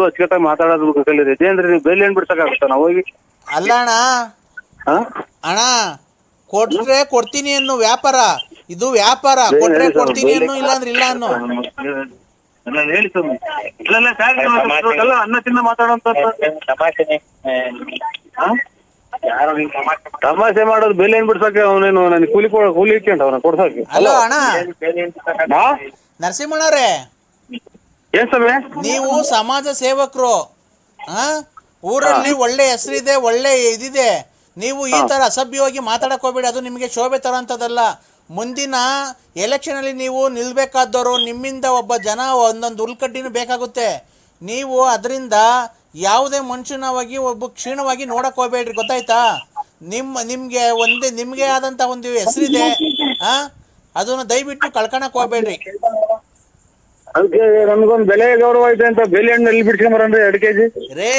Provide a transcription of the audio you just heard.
ಅಚ್ಚುಕಟ್ಟಾಗಿ ಮಾತಾಡೋದು ಕಲಿರಿ ಇದೇನ್ರಿ ನೀವು ಬೇಲಿ ಏನ್ ಬಿಡ್ಸಕ್ಕಾಗುತ್ತಾ ನಾವು ಹೋಗಿ? ಅಲ್ಲ ಅಣ್ಣ. ಹಾ? ಅಣ್ಣ ಕೊಟ್ರೆ ಕೊಡ್ತೀನಿ ಅನ್ನೋ ವ್ಯಾಪಾರ. ಇದು ವ್ಯಾಪಾರ. ಕೊಟ್ರೆ ಕೊಡ್ತೀನಿ ಅನ್ನೋ ಇಲ್ಲಾಂದ್ರೆ ಇಲ್ಲ ಅನ್ನೋ. ಎಲ್ಲ ಹೇಳಿ ಸ್ವಾಮಿ. ಇಲ್ಲ ಇಲ್ಲ ಸಾಕು ಮಾತಾಡೋದಲ್ಲ, ಅನ್ನ ತಿನ್ನ ಮಾತಾಡೋಂತ ತಮಾಷೆನೆ ಯಾರೋ ನಿನ್ ತಮಾಷೆ ತಮಾಷೆ ಮಾಡೋದು ಬೆಲೆ ಏನ್ ಬಿಡ್ಸಕ್ಕೆ? ಅವನೇನು ನನಗೆ ಕೂಲಿ ಕೊ- ಕೂಲಿ ಇಟ್ಕೊಂಡ ಅವನ ಕೊಡ್ಸಕ್ಕೆ. ಅಲೋ ಅಣ್ಣ. ಹಾ? ನರಸಿಂಹಣ್ಣವ್ರೆ. ಏನ್ ನೀವು ಸಮಾಜ ಸೇವಕರು ಆ? ಊರಲ್ಲಿ ಒಳ್ಳೆ ಹೆಸರಿದೆ ಒಳ್ಳೆ ಇದಿದೆ. ನೀವು ಈ ತರ ಅಸಭ್ಯವಾಗಿ ಮಾತಾಡಕ್ ಹೋಗ್ಬೇಡಿ ಅದು ನಿಮಗೆ ಶೋಭೆ ತರೋಂಥದ್ದಲ್ಲ. ಮುಂದಿನ ಎಲೆಕ್ಷನ್ ಅಲ್ಲಿ ನೀವು ನಿಲ್ಬೇಕಾದವರು ನಿಮ್ಮಿಂದ ಒಬ್ಬ ಜನ ಒಂದೊಂದು ಉಲ್ಕಡ್ಡಿನ ಬೇಕಾಗುತ್ತೆ. ನೀವು ಅದರಿಂದ ಯಾವುದೇ ಮನುಷ್ಯನವಾಗಿ ಒಬ್ಬ ಕ್ಷೀಣವಾಗಿ ನೋಡಕ್ ಹೋಗ್ಬೇಡ್ರಿ ಗೊತ್ತಾಯ್ತಾ? ನಿಮ್ಮ ನಿಮ್ಗೆ ಒಂದೇ ನಿಮ್ಗೆ ಆದಂತ ಒಂದು ಹೆಸರಿದೆ ಆ? ಅದನ್ನ ದಯವಿಟ್ಟು ಕಳ್ಕೊಳಕ್ ಹೋಗ್ಬೇಡ್ರಿ. ಅದಕ್ಕೆ ನಮ್ಗೊಂದ್ ಬೆಲೆ ಗೌರವ ಐತೆ ಅಂತ ಬೆಲೆ ಹಣ್ಣು ಎಲ್ಲಿ ಬಿಡ್ಸ್ಕೊಂಬರಂದ್ರೆ ಎರಡು ಕೆಜಿ. ರೇ